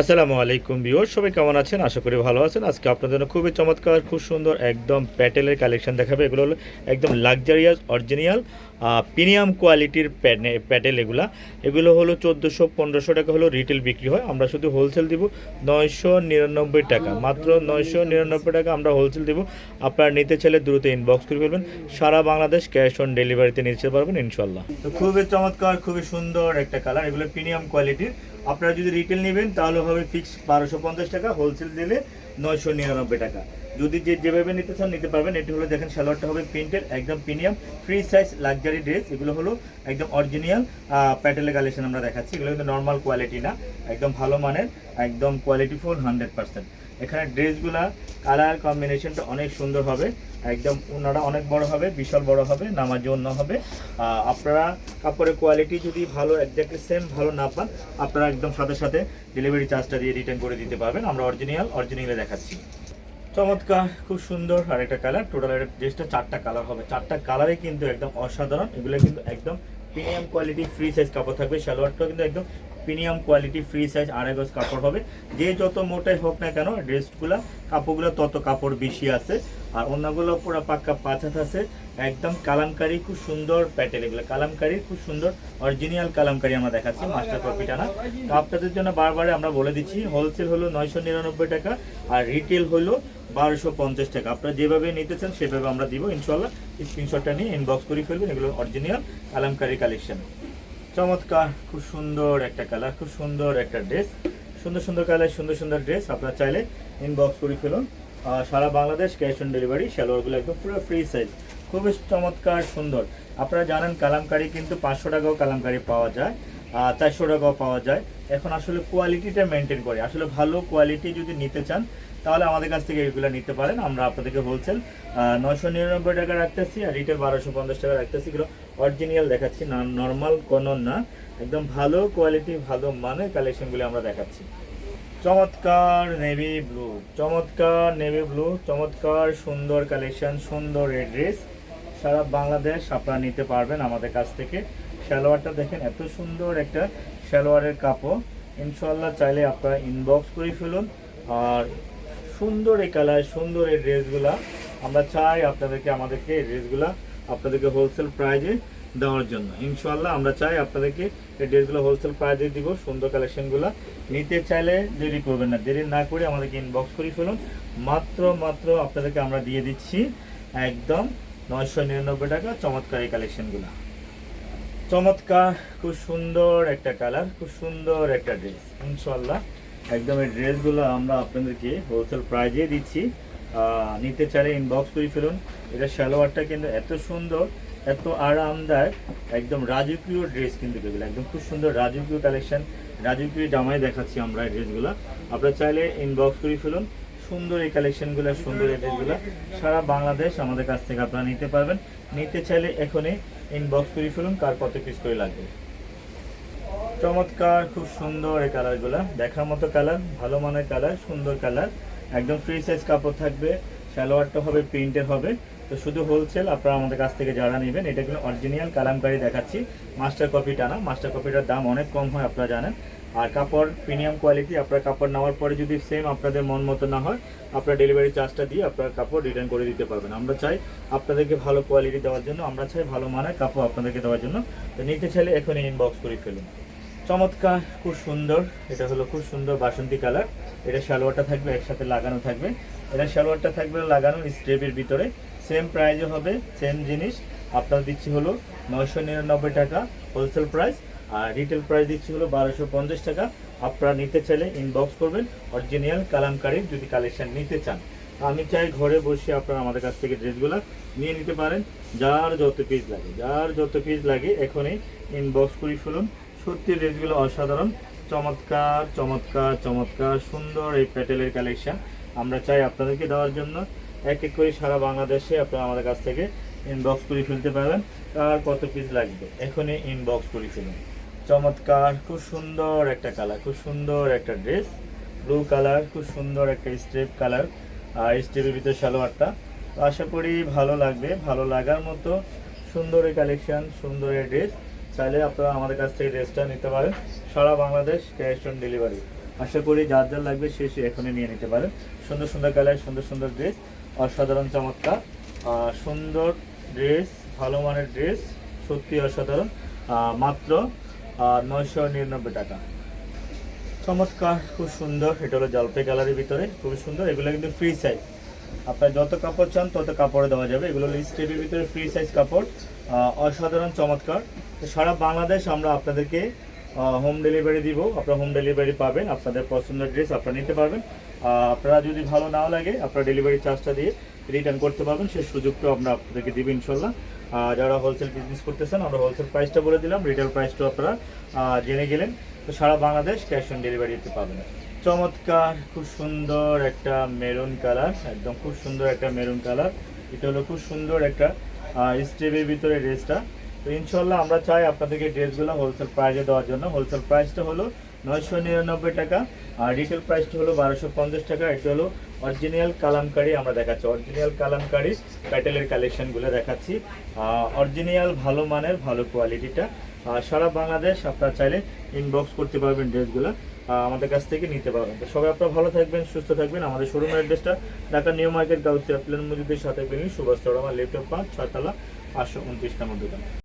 আসসালামু আলাইকুম বিওর সবাই কেমন আছেন? আশা করি ভালো আছেন। আজকে আপনাদের জন্য খুবই চমৎকার, খুব সুন্দর, একদম প্যাটেলের কালেকশন দেখাবে। এগুলো হলো একদম লাক্সারিয়াস, অরিজিনাল প্রিমিয়াম কোয়ালিটির প্যাটেল এগুলা। এগুলো হলো চোদ্দোশো, পনেরোশো টাকা হলো রিটেল বিক্রি হয়। আমরা শুধু হোলসেল দিব নয়শো নিরানব্বই টাকা। মাত্র নয়শো নিরানব্বই টাকা আমরা হোলসেল দিব। আপনারা নিতে চাইলে দ্রুত ইনবক্স করে ফেলবেন। সারা বাংলাদেশ ক্যাশ অন ডেলিভারিতে নিতে পারবেন ইনশাল্লাহ তো খুবই চমৎকার, খুবই সুন্দর একটা কালার এগুলো প্রিমিয়াম কোয়ালিটির আপনারা যদি রিটেল নেবেন, তাহলে হবে ফিক্স বারোশো পঞ্চাশ টাকা হোলসেল দিলে নয়শো নিরানব্বই টাকা। যদি যে যেভাবে নিতে চান, নিতে পারবেন। এটি হলো দেখেন, সালোয়ারটা হবে প্রিন্টেড, একদম premium free size luxury dress এগুলো হলো একদম অরিজিনাল প্যাটেলের কালেকশন আমরা দেখাচ্ছি। এগুলো কিন্তু নর্মাল কোয়ালিটি না, একদম ভালো মানের, একদম কোয়ালিটি কোয়ালিটিফুল হান্ড্রেড পার্সেন্ট এখানে ড্রেসগুলা কালার কম্বিনেশনটা অনেক সুন্দর হবে। একদম ওনারা অনেক বড় হবে, বিশাল বড় হবে নামার জন্য হবে। আপনারা কাপড়ের কোয়ালিটি যদি ভালো একজাক্টলি সেম ভালো না পান, আপনারা একদম সাথে সাথে ডেলিভারি চার্জটা দিয়ে রিটার্ন করে দিতে পারবেন। আমরা অরিজিনাল অরিজিনালে দেখাচ্ছি। চমৎকার, খুব সুন্দর আর একটা কালার টোটাল এটা ড্রেসটা চারটা কালার হবে। চারটা কালারে কিন্তু একদম অসাধারণ, এগুলো কিন্তু একদম প্রিমিয়াম কোয়ালিটি ফ্রি সাইজ কাপড় থাকবে। সালোয়ারটাও কিন্তু একদম প্রিমিয়াম কোয়ালিটি ফ্রি সাইজ আড়াই গজ কাপড় হবে। যে যত মোটাই হোক না কেন, ড্রেসগুলো, কাপড়গুলো তত কাপড় বেশি আছে। আর অন্যগুলো পুরো পাক্কা পাঁচাত আছে। একদম কালামকারি, খুব সুন্দর প্যাটেল এগুলো। কালামকারি, খুব সুন্দর অরিজিনাল কালামকারি আমরা দেখাচ্ছি মাস্টার কপিটা না। তো আপনাদের জন্য বারবার আমরা বলে দিচ্ছি হোলসেল হলো নয়শো নিরানব্বই টাকা আর রিটেল হলো বারোশো পঞ্চাশ টাকা। আপনারা যেভাবে নিতে চান, সেভাবে আমরা দিব। ইনশাল্লাহ স্ক্রিনশটটা নিয়ে ইনবক্স করে ফেলবেন। এগুলো অরিজিনাল কালামকারি কালেকশন চমৎকার, খুব সুন্দর একটা কালার খুব সুন্দর একটা ড্রেস সুন্দর সুন্দর কালার সুন্দর সুন্দর ড্রেস আপনারা চাইলে ইনবক্স করে ফেলুন। সারা বাংলাদেশ ক্যাশ অন ডেলিভারি সালোয়ারগুলো একদম পুরো ফ্রি সাইজ খুবই চমৎকার, সুন্দর। আপনারা জানেন, কালামকারি কিন্তু পাঁচশো টাকাও কালামকারি পাওয়া যায়। চারশো টাকাও পাওয়া যায়। এখন আসলে কোয়ালিটিটা মেনটেন করে। আসলে ভালো কোয়ালিটি যদি নিতে চান, তাহলে আমাদের কাছ থেকে এগুলো নিতে পারেন। আমরা আপনাদেরকে হোলসেল নয়শো নিরানব্বই টাকা রাখতেছি আর রিটেল বারোশো পঞ্চাশ টাকা রাখতেছি। এগুলো অরিজিনাল দেখাচ্ছি, না নর্মাল কোনো না। একদম ভালো কোয়ালিটি ভালো মানের কালেকশনগুলি আমরা দেখাচ্ছি। চমৎকার নেভি ব্লু চমৎকার নেভি ব্লু চমৎকার সুন্দর কালেকশন সুন্দর ড্রেস সারা বাংলাদেশ আপনারা নিতে পারবেন আমাদের কাছ থেকে। সালোয়ারটা দেখেন, এত সুন্দর একটা সালোয়ারের কাপড়। ইনশাল্লাহ চাইলে আপনারা ইনবক্স করে ফেলুন। আর সুন্দর এই কালার, সুন্দর এই ড্রেসগুলা আমরা চাই আপনাদেরকে আমাদেরকে এই ড্রেসগুলা আপনাদেরকে হোলসেল প্রাইজে দেওয়ার জন্য। ইনশাল্লাহ আমরা চাই আপনাদেরকে এই ড্রেসগুলো হোলসেল প্রাইজে দিব, সুন্দর কালেকশনগুলো নিতে চাইলে দেরি করবেন না, দেরি না করে আমাদেরকে ইনবক্স করে ফেলুন। মাত্র মাত্র আপনাদেরকে আমরা দিয়ে দিচ্ছি একদম নয়শো নিরানব্বই টাকা চমৎকার এই কালেকশনগুলো চমৎকার, খুব সুন্দর একটা কালার খুব সুন্দর একটা ড্রেস ইনশাল্লাহ একদম, এই ড্রেসগুলো আমরা আপনাদেরকে হোলসেল প্রাইজে দিচ্ছি। নিতে চাইলে ইনবক্স করে ফেলুন। এটা সালোয়ারটা কিন্তু এত সুন্দর, এত আরামদায়ক, একদম রাজকীয় ড্রেস কিন্তু এগুলো একদম খুব সুন্দর রাজকীয় কালেকশন রাজকীয় জামাই দেখাচ্ছি আমরা এই ড্রেসগুলো আপনারা চাইলে ইনবক্স করে ফেলুন। সুন্দর এই কালেকশনগুলো সুন্দর এই ড্রেসগুলো সারা বাংলাদেশ আমাদের কাছ থেকে আপনারা নিতে পারবেন। নিতে চাইলে এখনই ইনবক্স করে ফেলুন কার কত পিস করে লাগবে। চমৎকার, খুব সুন্দর এই কালারগুলো দেখার মতো কালার ভালো মানের কালার সুন্দর কালার একদম ফ্রি সাইজ কাপড় থাকবে, সালোয়ারটা হবে, প্রিন্টের হবে। তো শুধু হোলসেল আপনারা আমাদের কাছ থেকে যারা নেবেন, এটা কিন্তু অরিজিনাল কালামকারি দেখাচ্ছি। মাস্টার কপিটা না মাস্টার কপিটার দাম অনেক কম হয়, আপনারা জানেন। আর কাপড় প্রিমিয়াম কোয়ালিটি আপনার কাপড় নেওয়ার পরে যদি সেম আপনাদের মন মতো না হয়, আপনার ডেলিভারি চার্জটা দিয়ে আপনার কাপড় রিটার্ন করে দিতে পারবেন। আমরা চাই আপনাদেরকে ভালো কোয়ালিটি দেওয়ার জন্য, আমরা চাই ভালো মানের কাপড় আপনাদেরকে দেওয়ার জন্য। তো নিতে চাইলে এখনই ইনবক্স করে ফেলুন। চমৎকার, খুব সুন্দর, এটা হলো খুব সুন্দর বাসন্তী কালার। এটা সালোয়ারটা থাকবে, একসাথে লাগানো থাকবে। এটা সালোয়ারটা থাকবে লাগানো স্টেপের ভিতরে। সেম প্রাইজে হবে সেম জিনিস। আপনার দিচ্ছি হলো নয়শো নিরানব্বই টাকা হোলসেল প্রাইস আর রিটেল প্রাইস দিচ্ছি হলো বারোশো পঞ্চাশ টাকা। আপনারা নিতে চাইলে ইনবক্স করবেন অরিজিনাল কালামকারী যদি কালেকশন নিতে চান। আমি চাই ঘরে বসে আপনারা আমাদের কাছ থেকে ড্রেসগুলো নিয়ে নিতে পারেন। যার যত পিস লাগে, যার যত পিস লাগে, এখনই ইনবক্স করে ফেলুন। সত্যি ড্রেসগুলো অসাধারণ। চমৎকার চমৎকার চমৎকার সুন্দর এই প্যাটেলের কালেকশন আমরা চাই আপনাদেরকে দেওয়ার জন্য। এক এক করে সারা বাংলাদেশে আপনারা আমাদের কাছ থেকে ইনবক্স করে ফেলতে পারবেন। আর কত পিস লাগবে? এখনই ইনবক্স করে ফেলুন। চমৎকার, খুব সুন্দর একটা কালার খুব সুন্দর একটা ড্রেস ব্লু কালার খুব সুন্দর একটা স্টেপ কালার আর স্টেপের ভিতরে সালোয়ারটা। তো আশা করি ভালো লাগবে, ভালো লাগার মতো সুন্দর এই কালেকশন সুন্দর এই ড্রেস চাইলে আপনারা আমাদের কাছ থেকে ড্রেসটা নিতে পারেন। সারা বাংলাদেশ ক্যাশ অন ডেলিভারি আশা করি যার যার লাগবে সে সে এখনই নিয়ে নিতে পারেন সুন্দর সুন্দর কালার সুন্দর সুন্দর ড্রেস অসাধারণ চমৎকার। সুন্দর ড্রেস ভালো মানের ড্রেস সত্যি অসাধারণ। মাত্র নয়শো নিরানব্বই টাকা। চমৎকার, খুব সুন্দর। এটা হলো জলপাই কালারের ভিতরে, খুবই সুন্দর। এগুলো কিন্তু ফ্রি সাইজ আপনার যত কাপড় চান, তত কাপড়ে দেওয়া যাবে। এগুলো স্টেপের ভিতরে ফ্রি সাইজ কাপড়। অসাধারণ, চমৎকার। সারা বাংলাদেশ আমরা আপনাদেরকে হোম ডেলিভারি দিব। আপনারা হোম ডেলিভারি পাবেন। আপনাদের পছন্দের ড্রেস আপনারা নিতে পারবেন। আপনারা যদি ভালো না লাগে, আপনারা ডেলিভারি চার্জটা দিয়ে রিটার্ন করতে পারবেন। সেই সুযোগটাও আমরা আপনাদেরকে দিব ইনশাল্লাহ। যারা হোলসেল বিজনেস করতেছেন, আমরা হোলসেল প্রাইসটা বলে দিলাম। রিটেল প্রাইসটাও আপনারা জেনে গেলেন। তো সারা বাংলাদেশ ক্যাশ অন ডেলিভারি দিতে পারবেন চমৎকার, খুব সুন্দর একটা মেরুন কালার একদম খুব সুন্দর একটা মেরুন কালার এটা হলো খুব সুন্দর একটা স্টেপের ভিতরে ড্রেসটা তো ইনশাল্লাহ আমরা চাই আপনাদেরকে ড্রেসগুলো হোলসেল প্রাইসে দেওয়ার জন্য। হোলসেল প্রাইসটা হলো নয়শো নিরানব্বই টাকা, আর রিটেল প্রাইসটা হলো বারোশো পঞ্চাশ টাকা। এটা হলো অরিজিনাল কালামকারি আমরা দেখাচ্ছি। অরিজিনাল কালামকারি প্যাটেলের কালেকশনগুলো দেখাচ্ছি। অরিজিনাল ভালো মানের, ভালো কোয়ালিটিটা সারা বাংলাদেশ আপনারা চাইলে ইনবক্স করতে পারবেন ড্রেসগুলো আমাদের কাছ থেকে নিতে পারবেন। তো সবাই আপনারা ভালো থাকবেন, সুস্থ থাকবেন। আমাদের শোরুমের অ্যাড্রেসটা ঢাকা নিউ মার্কেট, গাউসিয়া, প্লেন মজুদের সাথে বিল্ডিং সুভাষ চড়ামা লেপটপ পাঁচ, ছয়তলা, পাঁচশো উনত্রিশ নম্বর দোকান।